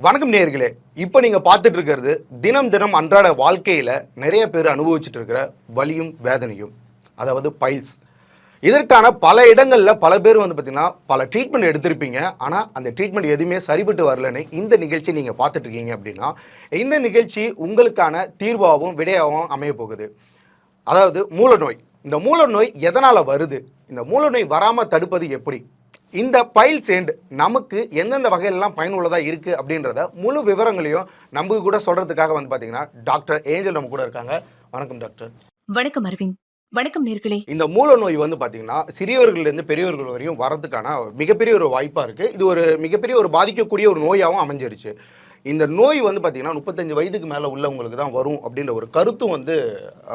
வணக்கம் நேர்களே இப்போ நீங்க பார்த்துட்டு இருக்கிறது தினம் தினம் அன்றாட வாழ்க்கையில நிறைய பேர் அனுபவிச்சுட்டு இருக்கிற வலியும் வேதனையும் அதாவது பைல்ஸ் இதற்கான பல இடங்களில் பல பேர் வந்து பார்த்தீங்கன்னா பல ட்ரீட்மெண்ட் எடுத்திருப்பீங்க. ஆனால் அந்த ட்ரீட்மெண்ட் எதுவுமே சரிபட்டு வரலன்னு இந்த நிகழ்ச்சி நீங்கள் பார்த்துட்ருக்கீங்க அப்படின்னா இந்த நிகழ்ச்சி உங்களுக்கான தீர்வாகவும் விடையாகவும் அமைய போகுது. அதாவது மூலநோய். இந்த மூல நோய் எதனால் வருது? இந்த மூல நோய் வராமல் தடுப்பது எப்படி? இந்த பைல் சேண்ட் நமக்கு எந்தெந்த வகையிலலாம் பயனுள்ளதா இருக்கு அப்படின்றத முழு விவரங்களையும் நமக்கு கூட சொல்றதுக்காக வந்து பாத்தீங்கன்னா டாக்டர் ஏஞ்சல் நம்ம கூட இருக்காங்க. வணக்கம் டாக்டர். வணக்கம் அரவிந்த். வணக்கம் நேர்களே. இந்த மூலநோய் வந்து பாத்தீங்கன்னா சிறியவர்கள்ல இருந்து பெரியவர்கள் வரையும் வரதுக்கான மிகப்பெரிய ஒரு வாய்ப்பா இருக்கு. இது ஒரு மிகப்பெரிய ஒரு பாதிக்கக்கூடிய ஒரு நோயாகவும் அமைஞ்சிருச்சு. இந்த நோய் வந்து பாத்தீங்கன்னா முப்பத்தஞ்சு வயதுக்கு மேல உள்ளவங்களுக்கு தான் வரும் அப்படின்ற ஒரு கருத்தும் வந்து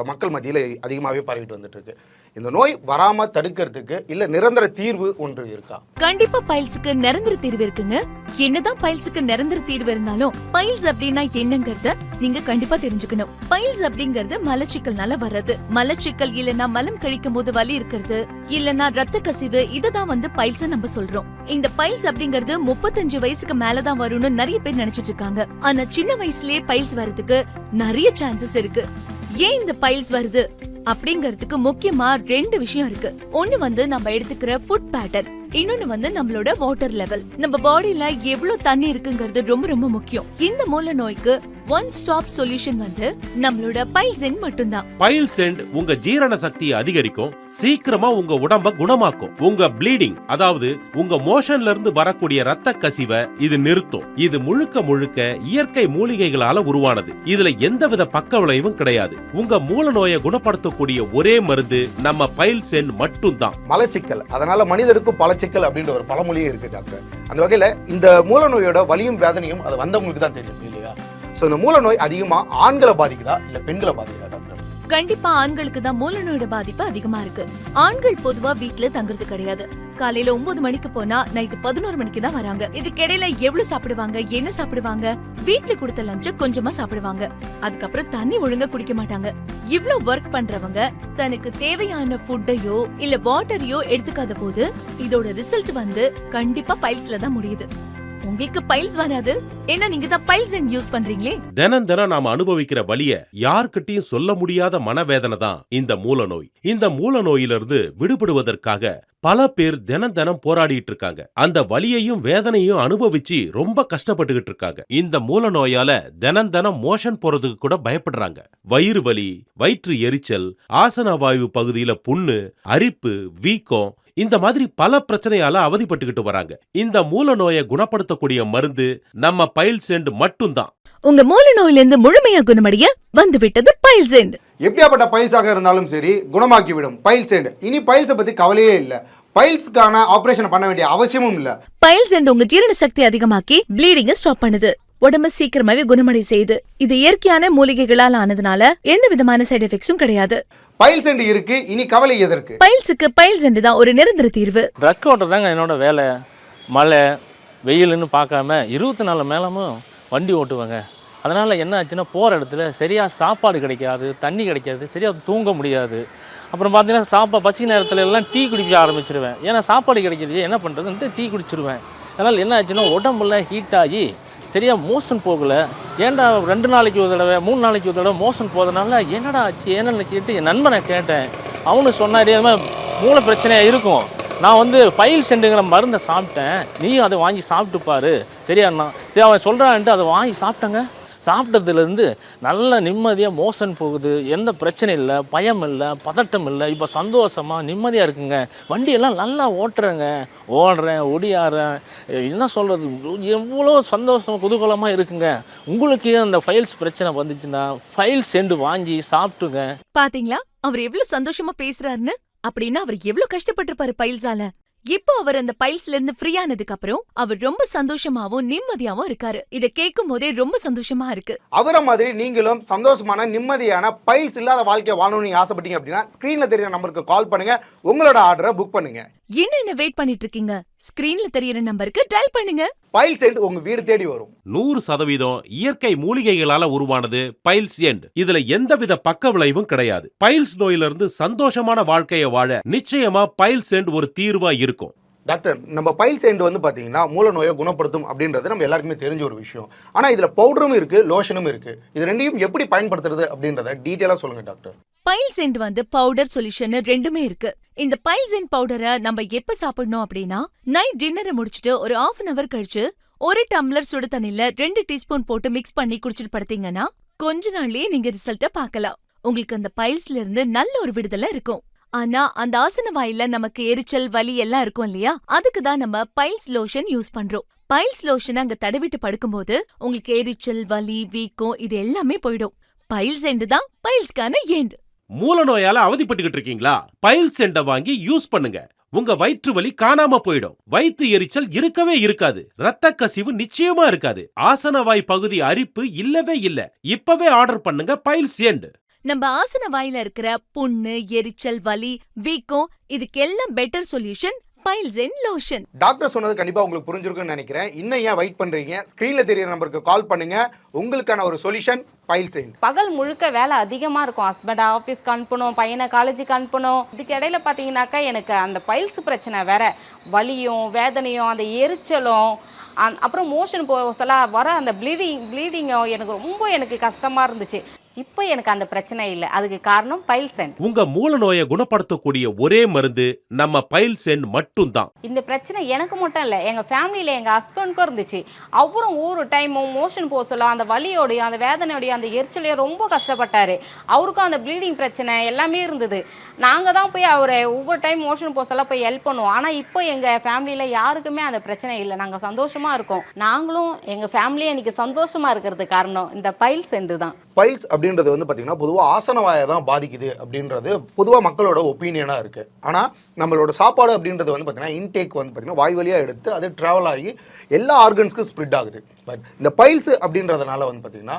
மக்கள் மத்தியில் அதிகமாகவே பரவிட்டு வந்துட்டு இருக்கு. இந்த நோய் வராம தடுக்கிறதுக்கு இல்ல நிரந்தர தீர்வு ஒன்று இருக்கா? கண்டிப்பா பைல்ஸுக்கு நிரந்தர தீர்வு இருக்குங்க. என்னதான் பைல்ஸுக்கு நிரந்தர தீர்வு இருந்தாலும் பைல்ஸ் அப்படின்னா என்னங்கறத நீங்க கண்டிப்பா தெரிஞ்சுக்கணும். பைல்ஸ் அப்படிங்கறது மலச்சிக்கல்னால வர்றது. மலச்சிக்கல் இல்லனா மலம் கழிக்கும் போது வலி இருக்கிறது. இல்லனா ரத்த கசிவு இததான் வந்து பைல்ஸ் நம்ம சொல்றோம். இந்த பைல்ஸ் அப்படிங்கறது முப்பத்தஞ்சு வயசுக்கு மேலதான் வரும்னு நிறைய பேர் நினைச்சிட்டு இருக்காங்க. ஆனா சின்ன வயசுலயே பைல்ஸ் வர்றதுக்கு நிறைய சான்சஸ் இருக்கு. ஏன் இந்த பைல்ஸ் வருது? அப்படிங்கறதுக்கு முக்கியமா ரெண்டு விஷயம் இருக்கு. ஒண்ணு வந்து நம்ம எடுத்துக்கிற ஃபுட் பேட்டர்ன் இன்னொன்னு வந்து நம்மளோட வாட்டர் லெவல் நம்ம பாடியில எவ்வளவு தண்ணி இருக்குங்கிறது ரொம்ப ரொம்ப முக்கியம். இந்த மூல நோய்க்கு ஒன் ஸ்டாப் சொல்யூஷன் வந்து நம்மளோட பைல்சென் மட்டும்தான். பைல் சென்ட் உங்க ஜீரண சக்தியை அதிகரிக்கும் சீக்கிரமா உங்க உடம்ப குணமாக்கும். உங்க ப்ளீடிங் அதாவது உங்க மோஷன்ல இருந்து வரக்கூடிய ரத்த கசிவை இது நிறுத்தும். இது முழுக்க முழுக்க இயற்கை மூலிகைகளால உருவானது. இதுல எந்தவித பக்க விளைவும் கிடையாது. உங்க மூல நோயை குணப்படுத்தக்கூடிய ஒரே மருந்து நம்ம பைல் சென்ட் மட்டும்தான். மலச்சிக்கல் அதனால மனிதருக்கு பலச்சிக்கல் அப்படின்ற ஒரு பழமொழியே இருக்கு டாக்டர். அந்த வகையில இந்த மூலநோயோட வலியும் வேதனையும் அது வந்தவங்களுக்கு தான் தெரியும் இல்லையா? ஸோ இந்த மூலநோய் அதிகமாக ஆண்களை பாதிக்குதா? இல்லை பெண்களை பாதிக்குதா டாக்டர் கண்டிப்பா ஆண்களுக்கு தான் மூல நோயோட பாதிப்பு அதிகமா இருக்கு. ஆண்கள் பொதுவா வீட்டுல தங்குறது கிடையாது. காலையில ஒன்பது மணிக்கு போனா நைட்டு பதினோரு மணிக்கு தான் வராங்க. இதுக்கிடையில எவ்வளவு சாப்பிடுவாங்க? என்ன சாப்பிடுவாங்க? வீட்ல கொடுத்த லஞ்ச கொஞ்சமா சாப்பிடுவாங்க. அதுக்கப்புறம் தண்ணி ஒழுங்கா குடிக்க மாட்டாங்க. இவ்ளோ ஒர்க் பண்றவங்க தனக்கு தேவையான ஃபுட்டையோ இல்ல வாட்டரையோ எடுத்துக்காத போது இதோட ரிசல்ட் வந்து கண்டிப்பா பைல்ஸ்ல தான் முடியுது. உங்களுக்கு பைல்ஸ் வராது. ஏன்னா நீங்க தான் பைல்ஸ் யூஸ் பண்றீங்களே. தினம் தினம் நாம அனுபவிக்கிற வலிய யார்கிட்டயும் சொல்ல முடியாத மனவேதனை தான் இந்த மூல நோய் இந்த மூல நோயிலிருந்து விடுபடுவதற்காக பல பேர் தினம் தினம் போராடிட்டு இருக்காங்க. அந்த வலியையும் வேதனையும் அனுபவிச்சு ரொம்ப கஷ்டப்பட்டுகிட்டு இருக்காங்க. இந்த மூல நோயால தினம் தினம் மோஷன் போறதுக்கு கூட பயப்படுறாங்க. வயிறு வலி வயிற்று எரிச்சல் ஆசன வாயு பகுதியில புண்ணு அரிப்பு வீக்கம் இந்த மாதிரி பல பிரச்சனையால அவதிப்பட்டுக்கிட்டு வராங்க. இந்த மூல நோயை குணப்படுத்தக்கூடிய மருந்து நம்ம பைல் சென்ட் மட்டும்தான். உங்க மூல நோயிலிருந்து முழுமையா குணமடைய வந்து விட்டது பைல்சென்ட் எப்படியாப்பட்ட பைல்ஸாக இருந்தாலும் சரி குணமாக்கி விடும் பைல்ஸ் சேண்ட் இனி பைல்ஸை பத்தி கவலையே இல்லை. பைல்ஸ்க்கான ஆபரேஷன் பண்ண வேண்டிய அவசியமும் இல்லை. பைல்சென்ட் உங்க ஜீரண சக்தி அதிகமாக்கி ப்ளீடிங்க ஸ்டாப் பண்ணுது. உடம்பு சீக்கிரமாவே குணமடை செய்யுது இது இயற்கையான மூலிகைகளால் ஆனதுனால எந்த விதமான சைடு எஃபெக்ட்ஸும் கிடையாது. பைல் சேண்ட் இருக்கு இனி கவலை எதற்கு? பைல்ஸுக்கு பைல்சென்ட் தான் ஒரு நிரந்தர தீர்வு. ட்ரக் ஓட்டுறதாங்க என்னோட வேலை. மழை வெயிலுன்னு பார்க்காம இருபத்தி நாலு மேலமும் வண்டி ஓட்டுவேங்க. அதனால் என்ன ஆச்சுன்னா போகிற இடத்துல சரியாக சாப்பாடு கிடைக்காது தண்ணி கிடைக்காது சரியாக தூங்க முடியாது. அப்புறம் பார்த்தீங்கன்னா சாப்பா பசி நேரத்துல எல்லாம் டீ குடிக்க ஆரம்பிச்சிருவேன். ஏன்னா சாப்பாடு கிடைக்கிறது என்ன பண்ணுறதுன்ட்டு டீ குடிச்சிருவேன். அதனால் என்ன ஆச்சுன்னா உடம்புல ஹீட் ஆகி சரியாக மோஷன் போகலை. ஏன்டா ரெண்டு நாளைக்கு ஒரு தடவை மூணு நாளைக்கு ஒரு தடவை மோஷன் போகிறதுனால என்னடா ஆச்சு என்னென்னு கேட்டு என் நண்பனை கேட்டேன். அவனு சொன்னார் இது மாதிரி மூளை பிரச்சனையாக இருக்கும். நான் வந்து ஃபைல் செண்டுங்கிற மருந்தை சாப்பிட்டேன். நீயும் அதை வாங்கி சாப்பிட்டு பாரு. சரியாண்ணா சரி அவன் சொல்கிறான்ட்டு அதை வாங்கி சாப்பிட்டேங்க. சாப்பிட்டதுலேருந்து நல்ல நிம்மதியாக மோஷன் போகுது. எந்த பிரச்சனை இல்லை பயம் இல்லை பதட்டம் இல்லை. இப்போ சந்தோஷமாக நிம்மதியாக இருக்குங்க. வண்டியெல்லாம் நல்லா ஓட்டுறேங்க. ஓடுறேன் ஒடியாடுறேன் என்ன சொல்கிறது எவ்வளோ சந்தோஷம் குதூகலமாக இருக்குங்க. உங்களுக்கு அந்த ஃபைல்ஸ் பிரச்சனை வந்துச்சுன்னா ஃபைல்ஸ் செண்டு வாங்கி சாப்பிட்டுங்க. பாத்தீங்களா? அவர் எவ்வளவு சந்தோஷமா பேசுறாருன்னு? அப்படின்னா அவர் எவ்வளவு கஷ்டப்பட்டிருப்பாரு பைல்ஸால இப்போ அவர் அந்த பைல்ஸ்ல இருந்து ஃப்ரீ ஆனதுக்கு அப்புறம் அவர் ரொம்ப சந்தோஷமாவும் நிம்மதியாவும் இருக்காரு. இத கேட்கும் போதே ரொம்ப சந்தோஷமா இருக்கு. அவரை மாதிரி நீங்களும் சந்தோஷமான நிம்மதியான பைல்ஸ் இல்லாத வாழ்க்கையை வாழணும்னு நீங்க ஆசைப்பட்டீங்க அப்படின்னா ஸ்க்ரீன்ல தெரியுற நம்பருக்கு கால் பண்ணுங்க. உங்களோட ஆர்டரை புக் பண்ணுங்க. என்ன என்ன வெயிட் பண்ணிட்டு இருக்கீங்க? ஸ்கிரீன்ல தெரியற நம்பருக்கு டயல் பண்ணுங்க. பைல் சேண்ட் உங்க வீடு தேடி வரும். நூறு சதவீதம் இயற்கை மூலிகைகளால உருவானது பைல்ஸ் எண்ட் இதுல எந்தவித பக்க விளைவும் கிடையாது. பைல்ஸ் நோயிலிருந்து சந்தோஷமான வாழ்க்கையை வாழ நிச்சயமா பைல்ஸ் எண்ட் ஒரு தீர்வா இருக்கும். டாக்டர் நம்ம பைல்ஸ் எண்ட் வந்து பாத்தீங்கன்னா மூல நோயை குணப்படுத்தும் அப்படின்றது நம்ம எல்லாருக்குமே தெரிஞ்ச ஒரு விஷயம். ஆனா இதுல பவுடரும் இருக்கு லோஷனும் இருக்கு. இது ரெண்டையும் எப்படி பயன்படுத்துறது அப்படின்றத டீட்டெயிலா சொல்லுங்க டாக்டர் பைல்ஸ் எண்ட் வந்து பவுடர் சொல்யூஷன் ரெண்டுமே இருக்கு. இந்த பைல்ஸ் எண்ட் பவுடரை நம்ம எப்ப சாப்பிடணும் அப்படின்னா நைட் டின்னரை முடிச்சுட்டு ஒரு ஆஃப் அன் அவர் கழிச்சு ஒரு டம்ளர் சுடு தண்ணில ரெண்டு டீஸ்பூன் போட்டு மிக்ஸ் பண்ணி குடிச்சிட்டு படுத்தீங்கன்னா கொஞ்ச நாள்லயே நீங்க ரிசல்ட்ட பார்க்கலாம். உங்களுக்கு அந்த பைல்ஸ்ல இருந்து நல்ல ஒரு விடுதலை இருக்கும். ஆனா அந்த ஆசன வாயில நமக்கு எரிச்சல் வலி எல்லாம் இருக்கும் இல்லையா? அதுக்கு தான் நம்ம பைல்ஸ் லோஷன் யூஸ் பண்றோம். பைல்ஸ் லோஷன் அங்க தடவிட்டு படுக்கும்போது உங்களுக்கு எரிச்சல் வலி வீக்கம் இது எல்லாமே போயிடும். பைல்ஸ் எண்டு தான் பைல்ஸ்க்கான எண்டு மூல நோயால அவதிப்பட்டுக்கிட்டு இருக்கீங்களா? பைல் செண்டை வாங்கி யூஸ் பண்ணுங்க. உங்க வயிற்று வலி காணாம போயிடும். வயிற்று எரிச்சல் இருக்கவே இருக்காது. ரத்த கசிவு நிச்சயமா இருக்காது. ஆசனவாய் பகுதி அரிப்பு இல்லவே இல்ல. இப்பவே ஆர்டர் பண்ணுங்க பைல் சேண்டு. நம்ம ஆசன வாயில இருக்கிற புண்ணு எரிச்சல் வலி வீக்கம் இதுக்கெல்லாம் பெட்டர் சொல்யூஷன் பைல்ஸென் லோஷன் டாக்டர் சொன்னது கண்டிப்பா உங்களுக்கு புரிஞ்சிருக்கும்னு நினைக்கிறேன். இன்னும் ஏன் வெயிட் பண்றீங்க? ஸ்கிரீன்ல தெரியற நம்பருக்கு கால் பண்ணுங்க. உங்களுக்கான ஒரு சொல்யூஷன் பைல்ஸ் எண்ட் பகல் முழுக்க வேலை அதிகமாக இருக்கும். ஹஸ்பண்டை ஆஃபீஸ்க்கு அனுப்பணும் பையனை காலேஜுக்கு அனுப்பணும் இதுக்கு இடையில பார்த்தீங்கன்னாக்கா எனக்கு அந்த பைல்ஸ் பிரச்சனை வேற. வலியும் வேதனையும் அந்த எரிச்சலும் அந் அப்புறம் மோஷன் போசலாம் வர அந்த ப்ளீடிங் ப்ளீடிங்கும் எனக்கு ரொம்ப எனக்கு கஷ்டமாக இருந்துச்சு. இப்போ எனக்கு அந்த பிரச்சனை இல்லை. அதுக்கு காரணம் பைல்ஸ் அண்ட் உங்க மூல நோயை குணப்படுத்தக்கூடிய ஒரே மருந்து நம்ம பைல் சென்ட் மட்டும்தான். இந்த பிரச்சனை எனக்கு மட்டும் இல்லை எங்கள் ஃபேமிலியில் எங்கள் ஹஸ்பண்டுக்கும் இருந்துச்சு. அவரும் ஒவ்வொரு டைமும் மோஷன் போக சொல்ல அந்த வலியோடையும் அந்த வேதனையோடையும் அந்த எரிச்சலையும் ரொம்ப கஷ்டப்பட்டார். அவருக்கும் அந்த ப்ளீடிங் பிரச்சனை எல்லாமே இருந்தது. நாங்கள் தான் போய் அவரை ஒவ்வொரு டைம் மோஷன் போக சொல்ல போய் ஹெல்ப் பண்ணுவோம். ஆனால் இப்போ எங்கள் ஃபேமிலியில் யாருக்குமே அந்த பிரச்சனை இல்லை. நாங்கள் சந்தோஷமாக இருக்கோம். நாங்களும் எங்கள் ஃபேமிலியே இன்னைக்கு சந்தோஷமாக இருக்கிறதுக்கு காரணம் இந்த பைல் சென்று தான். பைல்ஸ் அப்படின்றது வந்து பார்த்தீங்கன்னா பொதுவாக ஆசனவாயை தான் பாதிக்குது அப்படின்றது பொதுவாக மக்களோட ஒப்பீனியனாக இருக்குது ஆனால் நம்மளோட சாப்பாடு அப்படின்றது வந்து பார்த்தீங்கன்னா இன்டேக் வந்து பார்த்தீங்கன்னா வாய் வழியாக எடுத்து அது ட்ராவல் ஆகி எல்லா ஆர்கன்ஸ்க்கும் ஸ்ப்ரெட் ஆகுது. பட் இந்த பைல்ஸ் அப்படின்றதுனால வந்து பார்த்தீங்கன்னா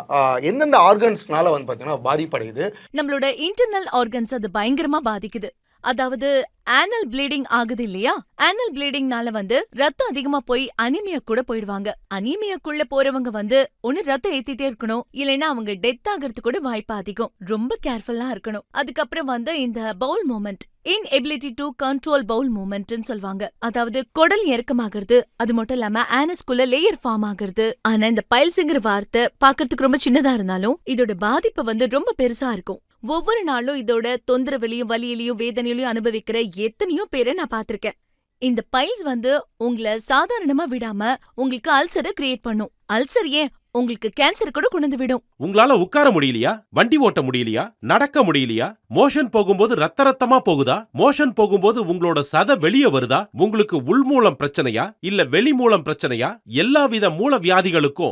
எந்தெந்த ஆர்கன்ஸ்னால வந்து பார்த்தீங்கன்னா பாதிப்படையுது? நம்மளோட இன்டர்னல் ஆர்கன்ஸ் அது பயங்கரமாக பாதிக்குது. அதாவது ஆனல் ப்ளீடிங் ஆகுது இல்லையா? ஆனல் ப்ளீடிங்னால வந்து ரத்தம் அதிகமா போய் அனிமியா கூட போயிடுவாங்க. அனிமியாக்குள்ள போறவங்க வந்து ஒண்ணு ரத்தம் ஏத்திட்டே இருக்கணும் இல்லைன்னா அவங்க டெத் ஆகிறது கூட வாய்ப்பு அதிகம். ரொம்ப கேர்ஃபுல்லா இருக்கணும். அதுக்கப்புறம் வந்து இந்த bowel movement inability to control bowel மூமெண்ட்னு சொல்லுவாங்க. அதாவது குடல் இறக்கமாகிறது அது மட்டும் இல்லாம ஆனஸ்குள்ள லேயர் ஃபார்ம் ஆகுறது. ஆனா இந்த பைல்ஸுங்கிற வார்த்தை பாக்குறதுக்கு ரொம்ப சின்னதா இருந்தாலும் இதோட பாதிப்பு வந்து ரொம்ப பெருசா இருக்கும். ஒவ்வொரு நாளும் இதோட தொந்தரவுலையும் வலியிலையும் வேதனையிலையும் அனுபவிக்கிற எத்தனையோ பேரை நான் பார்த்திருக்கேன். இந்த பைல்ஸ் வந்து உங்களை சாதாரணமா விடாம உங்களுக்கு அல்சரை கிரியேட் பண்ணும். அல்சர் ஏன்? உங்களுக்கு கேன்சர் கூட கொண்டு வந்து விடும். உங்களால உட்கார முடியலையா? வண்டி ஓட்ட முடியலையா? நடக்க முடியலையா? மோஷன் போகும்போது ரத்த ரத்தமா போகுதா? மோஷன் போகும்போது உங்களோட சத வெளியே வருதா? உங்களுக்கு உள்மூலம் பிரச்சனையா? இல்ல வெளி மூலம் பிரச்சனையா எல்லாவித மூல வியாதிகளுக்கும்